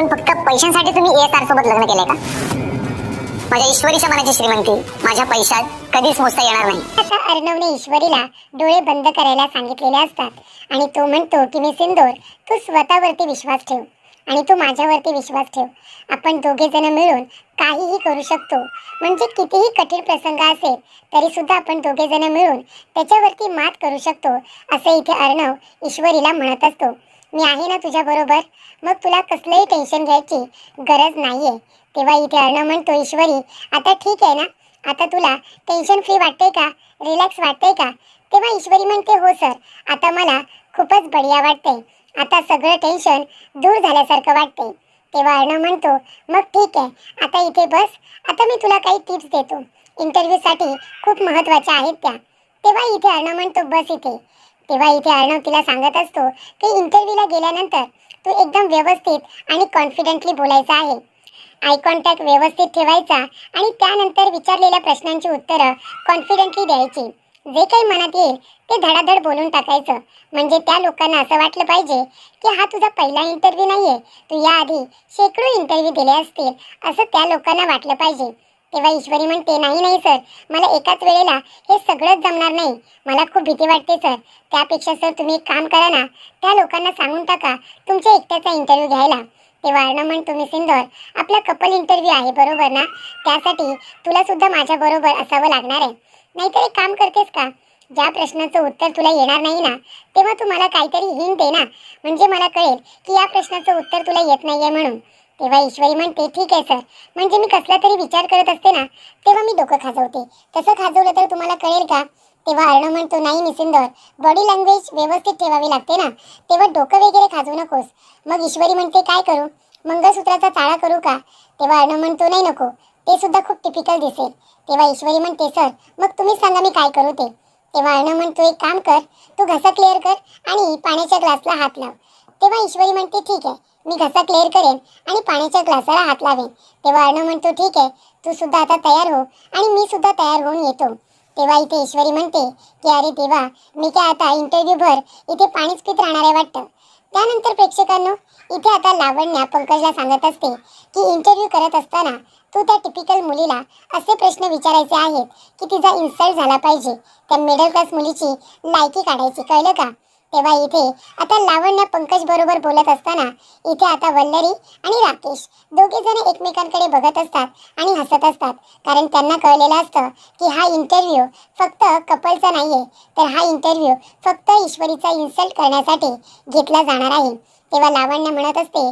करून फक्त पैशांसाठी तुम्ही एस आर सोबत लग्न केलंय का? माझ्या ईश्वरीच्या मनाची श्रीमंती माझ्या पैशात कधीच मोजता येणार नाही. आता अर्णवने ईश्वरीला डोळे बंद करायला सांगितलेले असतात. आणि तो म्हणतो की मी सिंदूर तू स्वतःवरती विश्वास ठेव आणि तू माझ्यावरती विश्वास ठेव. आपण दोघे जण मिळून काहीही करू शकतो. म्हणजे कितीही कठीण प्रसंग असेल तरी सुद्धा आपण दोघे जण मिळून त्याच्यावरती मात करू शकतो असे इथे अर्णव ईश्वरीला म्हणत असतो. मी आहे ना तुझ्या बरोबर. मग तुला कसलंही टेन्शन घ्यायची गरज नाहीये. तेव्हा इथे अर्ण म्हणतो ईश्वरी आता ठीक आहे ना? आता तुला टेन्शन फ्री वाटते का? रिलॅक्स वाटतंय का? तेव्हा ईश्वरी म्हणते हो सर आता मला खूपच बढिया वाटते आता सगळं टेन्शन दूर झाल्यासारखं वाटतंय. तेव्हा अर्ण म्हणतो मग ठीक आहे. आता इथे बस. आता मी तुला काही टिप्स देतो. इंटरव्ह्यूसाठी खूप महत्त्वाच्या आहेत त्या. तेव्हा इथे अर्ण म्हणतो बस इथे. तेव्हा इथे अर्णव तिला सांगत असतो की इंटरव्ह्यूला गेल्यानंतर तू एकदम व्यवस्थित आणि कॉन्फिडेंटली बोलायचं आहे. आय कॉन्टॅक्ट व्यवस्थित ठेवायचा आणि त्यानंतर विचारलेल्या प्रश्नांची उत्तरं कॉन्फिडेंटली द्यायची. जे काही मनात येईल ते धडाधड बोलून टाकायचं. म्हणजे त्या लोकांना असं वाटलं पाहिजे की हा तुझा पहिला इंटरव्ह्यू नाहीये. तू याआधी शेकडो इंटरव्ह्यू दिले असतील असं त्या लोकांना वाटलं पाहिजे. तेव्हा ईश्वरी म्हणते नाही नाही सर. मला एकाच वेळेला हे सगळंच जमणार नाही. मला खूप भीती वाटते सर. त्यापेक्षा सर तुम्ही एक काम करा ना. त्या लोकांना सांगून टाका तुमच्या एकट्याचा इंटरव्ह्यू घ्यायला. तेव्हा अर्णव म्हणतो मी सिंदोर आपला कपल इंटरव्ह्यू आहे बरोबर ना? त्यासाठी तुला सुद्धा माझ्या बरोबर असावं लागणार आहे. नाहीतर एक काम करतेस का? ज्या प्रश्नाचं उत्तर तुला येणार नाही ना तेव्हा तू मला काहीतरी हिंट दे ना. म्हणजे मला कळेल की या प्रश्नाचं उत्तर तुला येत नाही आहे म्हणून. तेव्हा ईश्वरी म्हणते ठीक आहे सर. म्हणजे मी कसला तरी विचार करत असते ना तेव्हा मी डोकं खाजवते. तसं खाजवलं तर तुम्हाला कळेल का? तेव्हा अर्णव म्हणतो नाही निसिंदर बॉडी लँग्वेज व्यवस्थित ठेवावी लागते ना. तेव्हा डोकं वगैरे खाजवू नकोस. मग ईश्वरी म्हणते काय करू? मंगळसूत्राचा चाळा करू का? तेव्हा अर्णव म्हणतो नाही नको. ते सुद्धा खूप टिपिकल दिसेल. तेव्हा ईश्वरी म्हणते सर मग तुम्हीच सांगा मी काय करू ते. तेव्हा अर्णव म्हणतो एक काम कर तू घसा क्लिअर कर आणि पाण्याच्या ग्लासला हात लाव. तेव्हा ईश्वरी म्हणते ठीक आहे. मी घसा क्लिअर करेन आणि पाण्याच्या ग्लासाला हात लावेन. तेव्हा अर्णव म्हणतो ठीक आहे तू सुद्धा आता तयार हो आणि मी सुद्धा तयार होऊन येतो. तेव्हा इथे ईश्वरी म्हणते की अरे देवा मी काय आता इंटरव्ह्यू भर इथे पाणीच पित राहणार आहे वाटतं? त्यानंतर प्रेक्षकांनो इथे आता लावण्या पंकजला सांगत असते की इंटरव्ह्यू करत असताना तू त्या टिपिकल मुलीला असे प्रश्न विचारायचे आहेत की तिचा इन्सल्ट झाला पाहिजे. त्या मिडल क्लास मुलीची लायकी काढायची कळलं का? तेव्हा इथे आता लावण्य पंकज बरोबर बोलत असताना इथे आता वल्लरी आणि राकेश दोघे जण एकमेकांकडे बघत असतात आणि हसत असतात. कारण त्यांना कळलेलं असतं की हा इंटरव्ह्यू फक्त कपलचा नाहीये. तर हा इंटरव्ह्यू फक्त ईश्वरीचा इन्सल्ट करण्यासाठी घेतला जाणार आहे. तेव्हा लावण्य म्हणत असते